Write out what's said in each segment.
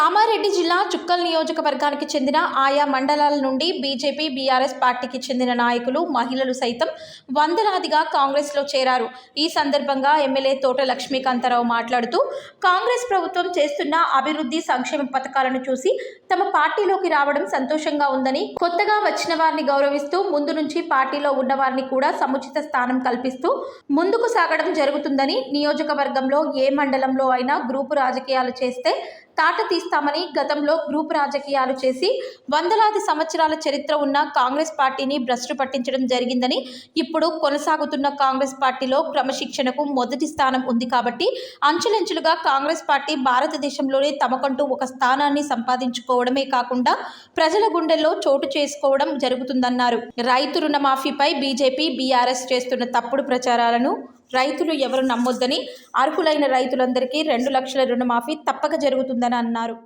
కామారెడ్డి జిల్లా చుక్కల్ నియోజకవర్గానికి చెందిన ఆయా మండలాల నుండి బీజేపీ బీఆర్ఎస్ పార్టీకి చెందిన నాయకులు మహిళలు సైతం వందలాదిగా కాంగ్రెస్లో చేరారు. ఈ సందర్భంగా ఎమ్మెల్యే తోట లక్ష్మీకాంతారావు మాట్లాడుతూ కాంగ్రెస్ ప్రభుత్వం చేస్తున్న అభివృద్ధి సంక్షేమ పథకాలను చూసి తమ పార్టీలోకి రావడం సంతోషంగా ఉందని కొత్తగా వచ్చిన వారిని గౌరవిస్తూ ముందు నుంచి పార్టీలో ఉన్న వారిని కూడా సముచిత స్థానం కల్పిస్తూ ముందుకు సాగడం జరుగుతుందని నియోజకవర్గంలో ఏ మండలంలో అయినా గ్రూపు రాజకీయాలు చేస్తే తాట తీస్తామని గతంలో గ్రూప్ రాజకీయాలు చేసి వందలాది సంవత్సరాల చరిత్ర ఉన్న కాంగ్రెస్ పార్టీని భ్రష్టు పట్టించడం జరిగిందని ఇప్పుడు కొనసాగుతున్న కాంగ్రెస్ పార్టీలో క్రమశిక్షణకు మొదటి స్థానం ఉంది కాబట్టి అంచులంచులుగా కాంగ్రెస్ పార్టీ భారతదేశంలోనే తమకంటూ ఒక స్థానాన్ని సంపాదించుకోవడమే కాకుండా ప్రజల గుండెల్లో చోటు చేసుకోవడం జరుగుతుందన్నారు. రైతు రుణమాఫీపై బీజేపీ బీఆర్ఎస్ చేస్తున్న తప్పుడు ప్రచారాలను రైతులు ఎవరు నమ్మొద్దని అర్హులైన రైతులందరికీ రెండు లక్షల రుణమాఫీ తప్పక జరుగుతుందని అన్నారు.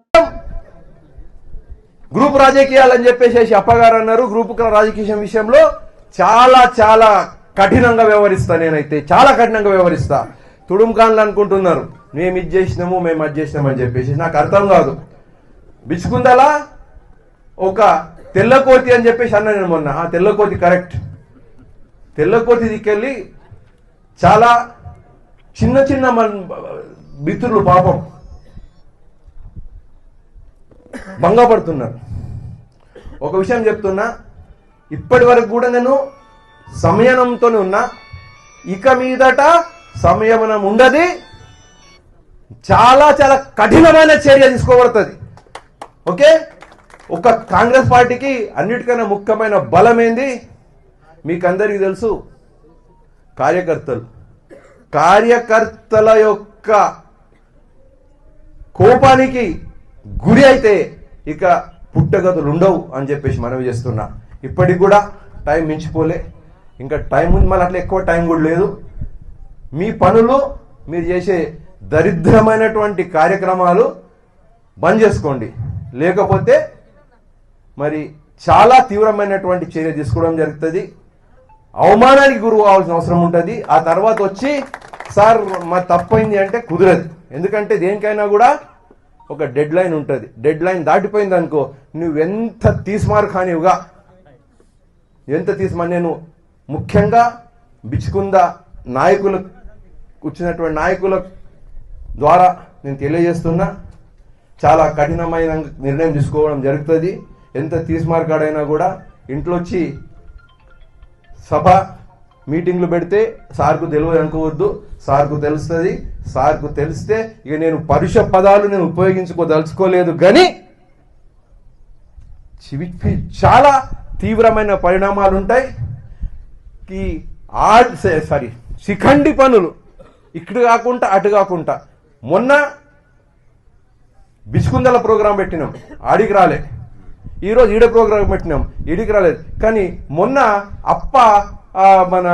గ్రూప్ రాజకీయాలని చెప్పేసి అప్పగారు అన్నారు. గ్రూప్ రాజకీయం విషయంలో చాలా చాలా కఠినంగా వ్యవహరిస్తా నేనైతే. చాలా కఠినంగా వ్యవహరిస్తా. తుడుంకాన్లు అనుకుంటున్నారు. మేము ఇది చేసినాము మేము అది చేసినాము అని చెప్పేసి. నాకు అర్థం కాదు. బిచ్చుకుందలా ఒక తెల్లకోతి అని చెప్పేసి అన్నా నేను మొన్న. ఆ తెల్లకోతి కరెక్ట్. తెల్లకోతి దిక్కెళ్ళి చాలా చిన్న చిన్న మన మిత్రులు పాపం భంగపడుతున్నారు. ఒక విషయం చెప్తున్నా ఇప్పటి వరకు కూడా నేను సంయమనంతోనే ఉన్నా ఇక మీదట సంయమనం ఉండదు చాలా చాలా కఠినమైన చర్య తీసుకోబడుతుంది. ఓకే? ఒక కాంగ్రెస్ పార్టీకి అన్నిటికన్నా ముఖ్యమైన బలం ఏంది మీకు అందరికీ తెలుసు కార్యకర్తలు. కార్యకర్తల యొక్క కోపానికి గురి అయితే ఇక పుట్టగతులు ఉండవు అని చెప్పేసి మనవి చేస్తున్నా. ఇప్పటికి కూడా టైం మించిపోలే. ఇంకా టైం ఉంది మళ్ళీ అట్లా ఎక్కువ టైం కూడా లేదు. మీ పనులు మీరు చేసే దరిద్రమైనటువంటి కార్యక్రమాలు బంద్ చేసుకోండి. లేకపోతే మరి చాలా తీవ్రమైనటువంటి చర్య తీసుకోవడం జరుగుతుంది. అవమానానికి గురువు కావాల్సిన అవసరం ఉంటుంది. ఆ తర్వాత వచ్చి సార్ మా తప్పైంది అంటే కుదరదు. ఎందుకంటే దేనికైనా కూడా ఒక డెడ్ లైన్ ఉంటుంది. డెడ్ లైన్ దాటిపోయింది అనుకో నువ్వెంత తీసుమారు కానివుగా ఎంత తీసిమా నేను ముఖ్యంగా బిచ్చుకుంద నాయకులు వచ్చినటువంటి నాయకుల ద్వారా నేను తెలియజేస్తున్నా. చాలా కఠినమైన నిర్ణయం తీసుకోవడం జరుగుతుంది. ఎంత తీసిమార్కాడైనా కూడా ఇంట్లో వచ్చి సభ మీటింగ్లు పెడితే సార్కు తెలియదు అనుకోవద్దు సార్కు తెలుస్తుంది సార్కు తెలిస్తే ఇక నేను పరుష పదాలు నేను ఉపయోగించుకోదలుచుకోలేదు కానీ చాలా తీవ్రమైన పరిణామాలు ఉంటాయి ఈ ఆ సారీ శిఖండి పనులు ఇక్కడ కాకుండా అటు కాకుండా. మొన్న బిచ్చుకుందల ప్రోగ్రాం పెట్టినాం ఆడికి రాలే. ఈరోజు ఈడ ప్రోగ్రాం పెట్టినాం. ఈడికి రాలేదు. కానీ మొన్న అప్ప మన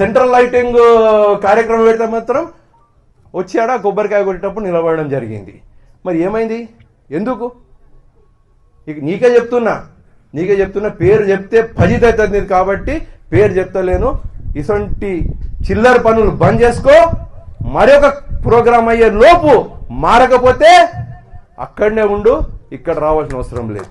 సెంట్రల్ లైటింగ్ కార్యక్రమం పెడితే మాత్రం వచ్చాడా కొబ్బరికాయ కొట్టేటప్పుడు నిలబడడం జరిగింది. మరి ఏమైంది? ఎందుకు? ఇక నీకే చెప్తున్నా. నీకే చెప్తున్నా. పేరు చెప్తే ఫజిత్ అవుతుంది కాబట్టి పేరు చెప్తలేను. ఇటువంటి చిల్లర పనులు బంద్ చేసుకో. మరొక ప్రోగ్రాం అయ్యే లోపు మారకపోతే అక్కడనే ఉండు. ఇక్కడ రావాల్సిన అవసరం లేదు.